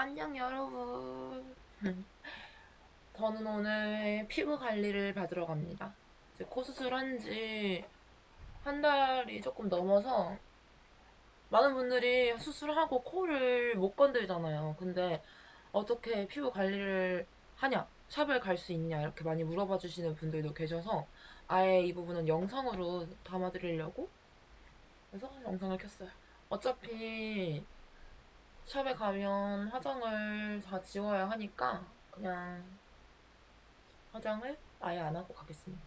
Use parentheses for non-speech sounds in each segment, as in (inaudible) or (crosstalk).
안녕 여러분. 저는 오늘 피부 관리를 받으러 갑니다. 이제 코 수술한 지 한 달이 조금 넘어서 많은 분들이 수술하고 코를 못 건들잖아요. 근데 어떻게 피부 관리를 하냐? 샵을 갈 수 있냐? 이렇게 많이 물어봐 주시는 분들도 계셔서 아예 이 부분은 영상으로 담아드리려고 그래서 영상을 켰어요. 어차피 샵에 가면 화장을 다 지워야 하니까 그냥 화장을 아예 안 하고 가겠습니다.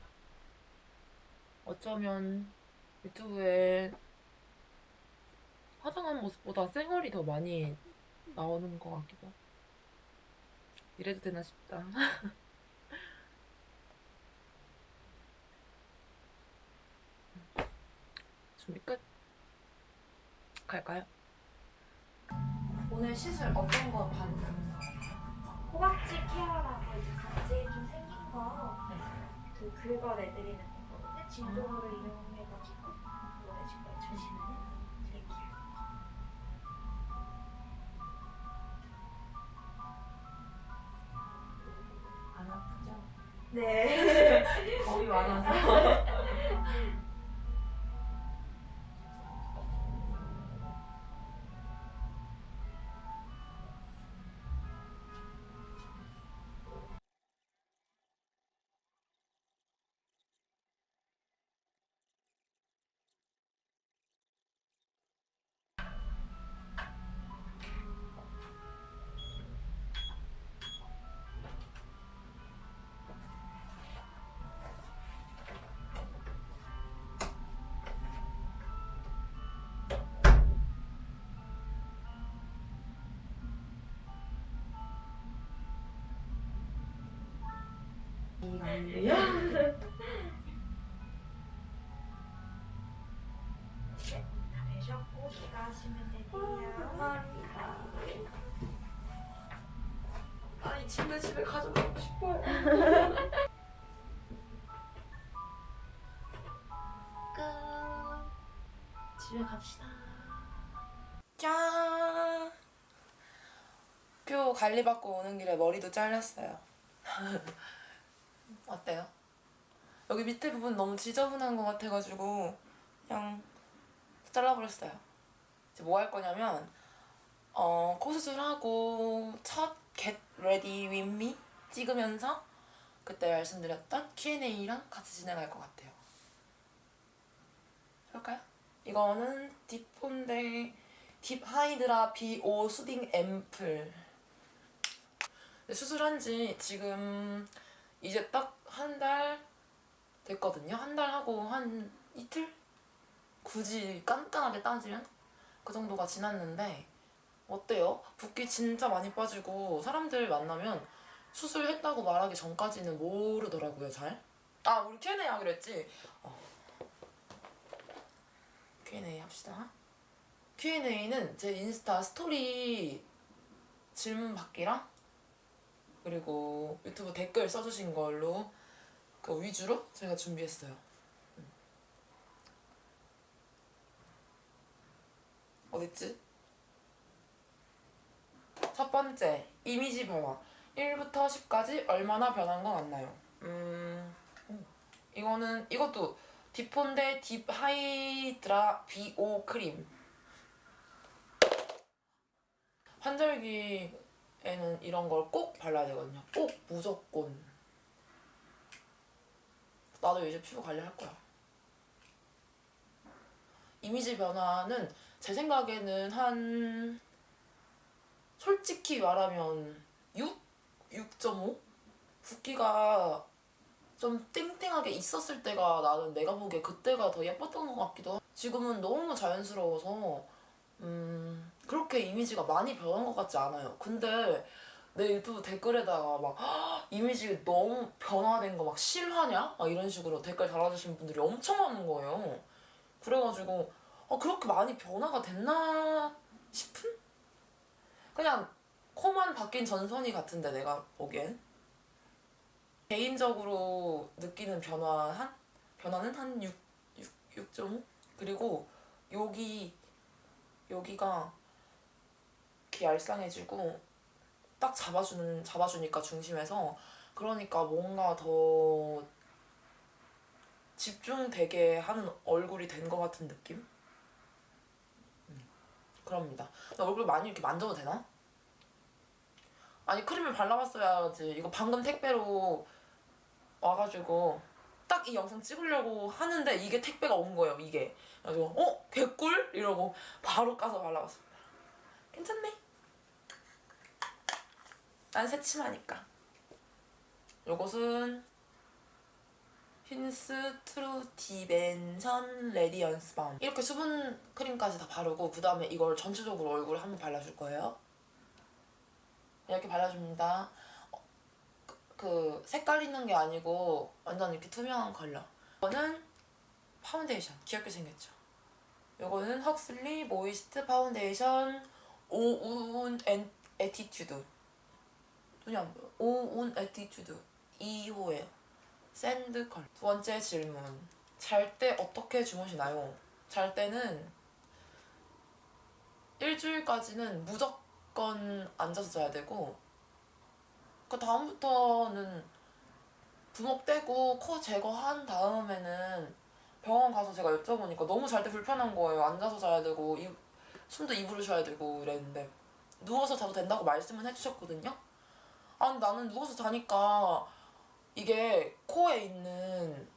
어쩌면 유튜브에 화장한 모습보다 쌩얼이 더 많이 나오는 것 같기도 하고 이래도 되나 싶다. (laughs) 준비 끝. 갈까요? 오늘 시술 어떤 거 받는 호박지 케어라고 이제 각질 좀 생긴 거, 그 긁어내드리는 거거든요. 진동으로 이용해가지고 그거 해줄 거예요. 주시면 드릴게요. 안 아프죠? 네. 네, 되셨고 되세요. 아이 침대 집에 가져가고 싶어요. (laughs) 끝. 집에 갑시다. 짠. 표 관리 받고 오는 길에 머리도 잘랐어요. (laughs) 어때요? 여기 밑에 부분 너무 지저분한 것 같아가지고 그냥 잘라버렸어요. 이제 뭐 할 거냐면 어, 코 수술하고 첫 Get Ready With Me 찍으면서 그때 말씀드렸던 Q&A랑 같이 진행할 것 같아요. 해볼까요? 이거는 딥폰데 딥 하이드라 BO 수딩 앰플 수술한 지 지금 이제 딱 한 달 됐거든요. 한 달 하고 한 이틀? 굳이 깐깐하게 따지면 그 정도가 지났는데 어때요? 붓기 진짜 많이 빠지고 사람들 만나면 수술했다고 말하기 전까지는 모르더라고요 잘. 아 우리 Q&A 하기로 했지. 어. Q&A 합시다. Q&A는 제 인스타 스토리 질문 받기랑 그리고 유튜브 댓글 써주신 걸로 그 위주로 제가 준비했어요. 어딨지? 첫 번째, 이미지 변화. 1부터 10까지 얼마나 변한 건 같나요? 음, 오, 이거는, 이것도 딥폰데 딥 하이드라 BO 크림. 환절기 에는 이런 걸 꼭 발라야 되거든요. 꼭 무조건. 나도 이제 피부 관리할 거야. 이미지 변화는 제 생각에는 한 솔직히 말하면 6? 6.5? 붓기가 좀 땡땡하게 있었을 때가 나는 내가 보기에 그때가 더 예뻤던 것 같기도 하고 지금은 너무 자연스러워서 음 그렇게 이미지가 많이 변한 것 같지 않아요. 근데 내 유튜브 댓글에다가 막 "헉, 이미지 너무 변화된 거 막 실화냐? 막 이런 식으로 댓글 달아주신 분들이 엄청 많은 거예요. 그래가지고 어, 그렇게 많이 변화가 됐나? 싶은? 그냥 코만 바뀐 전선이 같은데 내가 보기엔. 개인적으로 느끼는 변화 한 변화는 한 6, 6, 6.5 그리고 여기 여기가 이렇게 얄쌍해지고 딱 잡아주는 잡아주니까 중심에서 그러니까 뭔가 더 집중되게 하는 얼굴이 된 것 같은 느낌? 음, 그럽니다. 나 얼굴 많이 이렇게 만져도 되나? 아니 크림을 발라봤어야지. 이거 방금 택배로 와가지고 딱 이 영상 찍으려고 하는데 이게 택배가 온 거예요. 이게. 그래서 어 개꿀 이러고 바로 까서 발라봤습니다. 괜찮네. 난 새침하니까. 요것은 힌스 트루 디벤션 레디언스 밤 이렇게 수분 크림까지 다 바르고 그 다음에 이걸 전체적으로 얼굴에 한번 발라줄 거예요. 이렇게 발라줍니다. 어, 그, 그 색깔 있는 게 아니고 완전 이렇게 투명한 컬러. 이거는 파운데이션 귀엽게 생겼죠. 요거는 헉슬리 모이스트 파운데이션 오운 앤 에티튜드 눈이 안 보여. 오운 에티튜드 2호예요. 샌드 컬러. 두 번째 질문. 잘 때 어떻게 주무시나요? 잘 때는 일주일까지는 무조건 앉아서 자야 되고 그 다음부터는 부목 떼고 코 제거한 다음에는 병원 가서 제가 여쭤보니까 너무 잘 때 불편한 거예요. 앉아서 자야 되고 이, 숨도 입으로 쉬어야 되고 이랬는데 누워서 자도 된다고 말씀은 해주셨거든요. 아 근데 나는 누워서 자니까 이게 코에 있는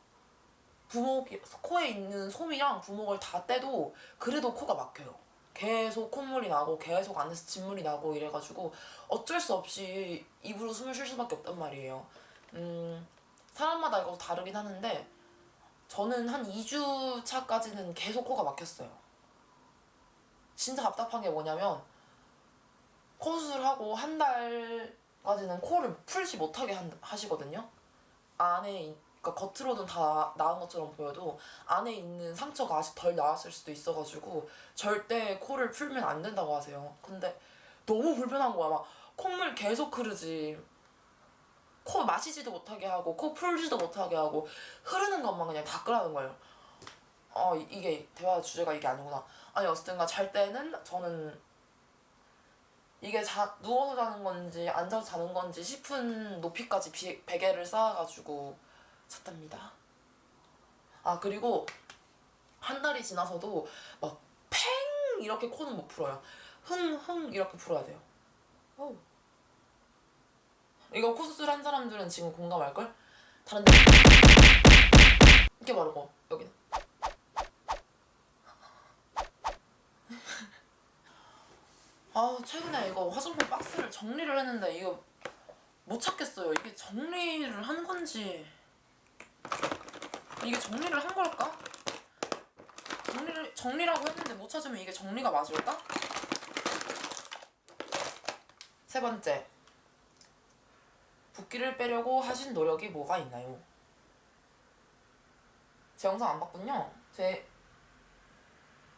부목 코에 있는 솜이랑 부목을 다 떼도 그래도 코가 막혀요. 계속 콧물이 나고 계속 안에서 진물이 나고 이래가지고 어쩔 수 없이 입으로 숨을 쉴 수밖에 없단 말이에요. 음 사람마다 이거 다르긴 하는데 저는 한 2주 차까지는 계속 코가 막혔어요. 진짜 답답한 게 뭐냐면 코 수술하고 한 달 까지는 코를 풀지 못하게 한- 하시거든요. 안에 이- 그러니까 겉으로는 다 나은 것처럼 보여도 안에 있는 상처가 아직 덜 나았을 수도 있어가지고 절대 코를 풀면 안 된다고 하세요. 근데 너무 불편한 거야. 막 콧물 계속 흐르지. 코 마시지도 못하게 하고 코 풀지도 못하게 하고 흐르는 것만 그냥 닦으라는 거예요. 어 이- 이게 대화 주제가 이게 아니구나. 아니 어쨌든가 잘 때는 저는 이게 자 누워서 자는 건지 앉아서 자는 건지 싶은 높이까지 비, 베개를 쌓아가지고 잤답니다. 아 그리고 한 달이 지나서도 막 팽 이렇게 코는 못 풀어요. 흥흥 이렇게 풀어야 돼요. 어우. 이거 코 수술 한 사람들은 지금 공감할 걸? 다른 데 이렇게 바르고 여기는 아 최근에 이거 화장품 박스를 정리를 했는데 이거 못 찾겠어요. 이게 정리를 한 건지 이게 정리를 한 걸까? 정리를 정리라고 했는데 못 찾으면 이게 정리가 맞을까? 세 번째 붓기를 빼려고 하신 노력이 뭐가 있나요? 제 영상 안 봤군요. 제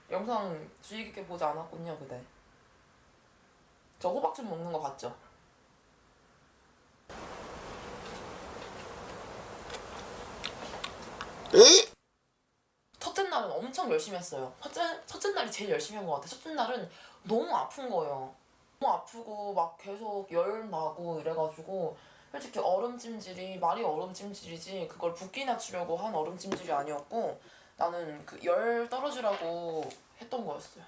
영상 주의 깊게 보지 않았군요, 그대. 저 호박즙 먹는 거 봤죠? 첫째 날은 엄청 열심히 했어요. 첫째, 첫째 날이 제일 열심히 한 것 같아요. 첫째 날은 너무 아픈 거예요. 너무 아프고 막 계속 열 나고 이래가지고 솔직히 얼음찜질이 말이 얼음찜질이지 그걸 붓기 낮추려고 한 얼음찜질이 아니었고 나는 그 열 떨어지라고 했던 거였어요.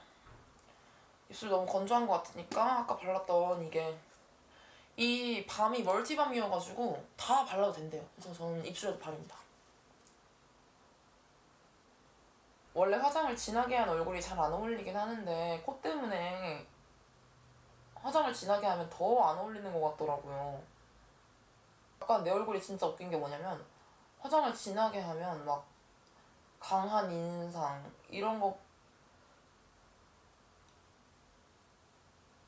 입술 너무 건조한 것 같으니까 아까 발랐던 이게 이 밤이 멀티밤이어가지고 다 발라도 된대요. 그래서 저는 입술에도 바릅니다. 원래 화장을 진하게 한 얼굴이 잘 안 어울리긴 하는데 코 때문에 화장을 진하게 하면 더 안 어울리는 것 같더라고요. 약간 내 얼굴이 진짜 웃긴 게 뭐냐면 화장을 진하게 하면 막 강한 인상 이런 거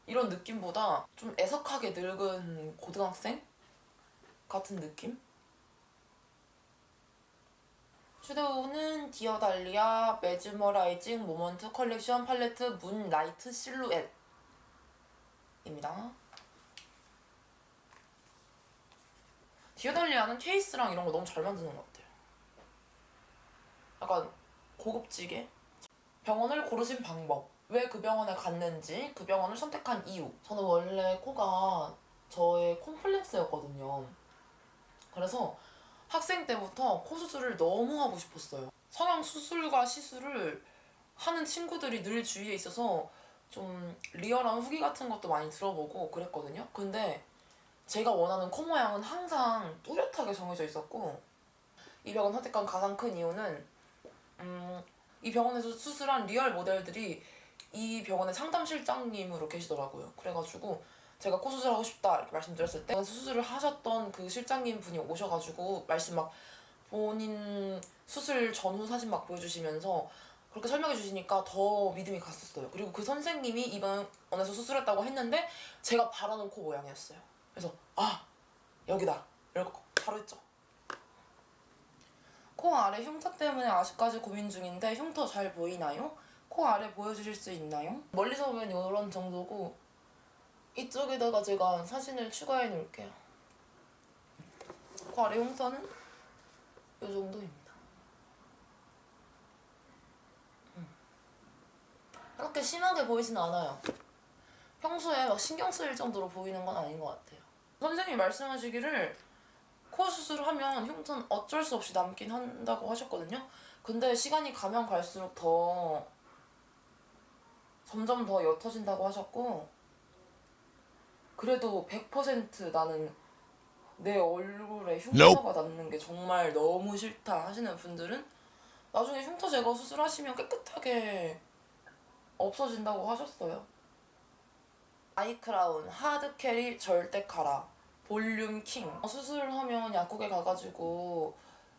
이런 느낌보다 좀 애석하게 늙은 고등학생 같은 느낌? 슈드우는 디어달리아 매즈머라이징 모먼트 컬렉션 팔레트 문라이트 실루엣입니다. 디어달리아는 케이스랑 이런 거 너무 잘 만드는 것 같아요. 약간 고급지게 병원을 고르신 방법 왜 그 병원에 갔는지 그 병원을 선택한 이유 저는 원래 코가 저의 콤플렉스였거든요. 그래서 학생 때부터 코 수술을 너무 하고 싶었어요. 성형 수술과 시술을 하는 친구들이 늘 주위에 있어서 좀 리얼한 후기 같은 것도 많이 들어보고 그랬거든요. 근데 제가 원하는 코 모양은 항상 뚜렷하게 정해져 있었고 이 병원 선택한 가장 큰 이유는 음, 이 병원에서 수술한 리얼 모델들이 이 병원의 상담 실장님으로 계시더라고요. 그래가지고 제가 코 수술하고 싶다 이렇게 말씀드렸을 때 수술을 하셨던 그 실장님 분이 오셔가지고 말씀 막 본인 수술 전후 사진 막 보여주시면서 그렇게 설명해 주시니까 더 믿음이 갔었어요. 그리고 그 선생님이 이번에서 수술했다고 했는데 제가 바라는 코 모양이었어요. 그래서 아 여기다 이렇게 바로 했죠. 코 아래 흉터 때문에 아직까지 고민 중인데 흉터 잘 보이나요? 코 아래 보여주실 수 있나요? 멀리서 보면 이런 정도고 이쪽에다가 제가 사진을 추가해 놓을게요. 코 아래 흉터는 이 정도입니다. 음. 그렇게 심하게 보이진 않아요. 평소에 막 신경 쓰일 정도로 보이는 건 아닌 것 같아요. 선생님이 말씀하시기를 코 수술을 하면 흉터는 어쩔 수 없이 남긴 한다고 하셨거든요. 근데 시간이 가면 갈수록 더 점점 더 옅어진다고 하셨고 그래도 100% 나는 내 얼굴에 흉터가 남는 게 정말 너무 싫다 하시는 분들은 나중에 흉터 제거 수술하시면 깨끗하게 없어진다고 하셨어요. 아이크라운 하드 캐리 절대 카라 볼륨 킹 수술을 하면 약국에 가가지고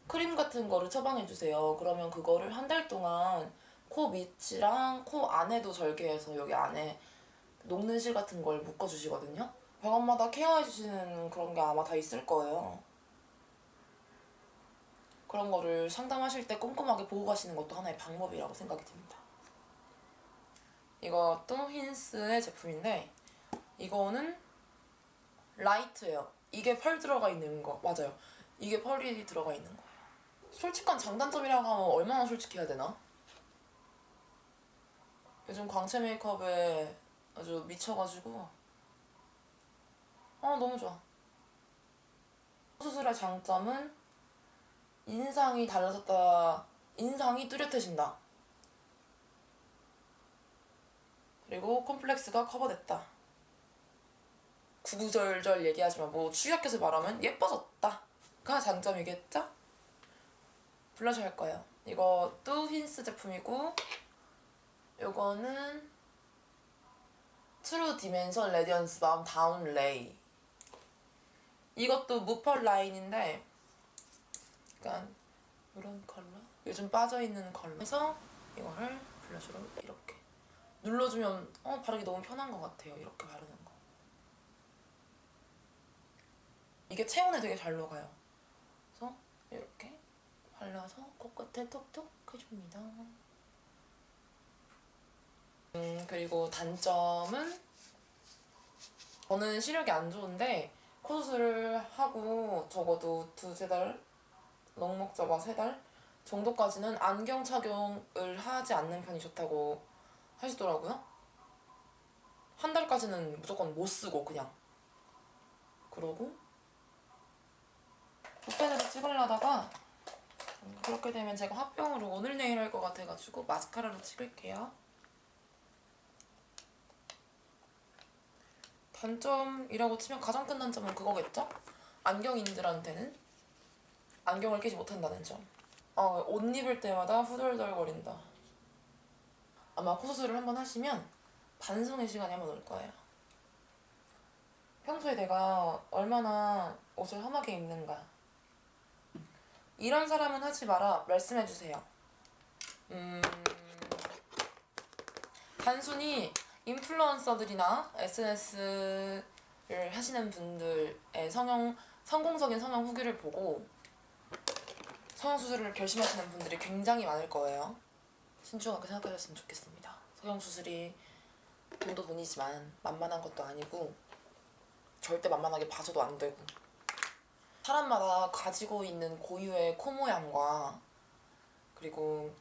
크림 같은 거를 처방해 주세요. 그러면 그거를 한 달 동안 코 밑이랑 코 안에도 절개해서 여기 안에 녹는 실 같은 걸 묶어 주시거든요. 병원마다 케어해 주시는 그런 게 아마 다 있을 거예요. 그런 거를 상담하실 때 꼼꼼하게 보고 가시는 것도 하나의 방법이라고 생각이 듭니다. 이것도 힌스의 제품인데 이거는 라이트예요. 이게 펄 들어가 있는 거 맞아요. 이게 펄이 들어가 있는 거예요. 솔직한 장단점이라고 하면 얼마나 솔직해야 되나? 요즘 광채 메이크업에 아주 미쳐가지고 아 너무 좋아. 수술의 장점은 인상이 달라졌다. 인상이 뚜렷해진다. 그리고 콤플렉스가 커버됐다. 구구절절 얘기하지만 뭐 축약해서 말하면 예뻐졌다 가 장점이겠죠? 블러셔 할 거예요. 이것도 힌스 제품이고 요거는 트루 디멘션 레디언스 밤 다운 레이 이것도 무펄 라인인데 약간 이런 컬러? 요즘 빠져있는 컬러에서 이거를 블러셔로 이렇게 눌러주면 어 바르기 너무 편한 것 같아요. 이렇게 바르는 거. 이게 체온에 되게 잘 녹아요. 그래서 이렇게 발라서 코끝에 톡톡 해줍니다 음 그리고 단점은 저는 시력이 안 좋은데 코 수술을 하고 적어도 두세 달 넉넉 잡아 세 달 정도까지는 안경 착용을 하지 않는 편이 좋다고 하시더라고요. 한 달까지는 무조건 못 쓰고 그냥 그러고 붓펜으로 찍으려다가 음, 그렇게 되면 제가 화병으로 오늘 내일 할 것 같아가지고 마스카라로 찍을게요. 단점이라고 치면 가장 큰 단점은 그거겠죠? 안경인들한테는 안경을 끼지 못한다는 점. 어, 옷 입을 때마다 후덜덜거린다. 아마 코 수술을 한번 하시면 반성의 시간이 한번 올 거예요. 평소에 내가 얼마나 옷을 험하게 입는가. 이런 사람은 하지 마라. 말씀해 주세요. 음, 단순히 인플루언서들이나 SNS를 하시는 분들의 성형 성공적인 성형 후기를 보고 성형 수술을 결심하시는 분들이 굉장히 많을 거예요. 신중하게 생각하셨으면 좋겠습니다. 성형 수술이 돈도 돈이지만 만만한 것도 아니고 절대 만만하게 봐서도 안 되고 사람마다 가지고 있는 고유의 코 모양과 그리고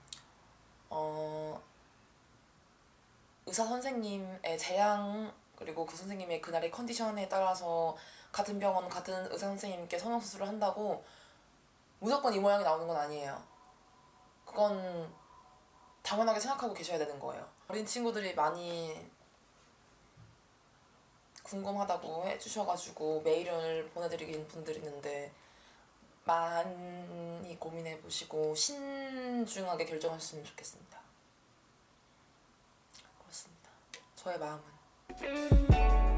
어 의사 선생님의 재앙을 그리고 그 선생님의 그날의 컨디션에 따라서 같은 병원 같은 의사 선생님께 성형 수술을 한다고 무조건 이 모양이 나오는 건 아니에요. 그건 당연하게 생각하고 계셔야 되는 거예요. 어린 친구들이 많이 궁금하다고 해주셔가지고 메일을 보내드리긴 분들이 있는데 많이 고민해 보시고 신중하게 결정하셨으면 좋겠습니다. 저의 마음은.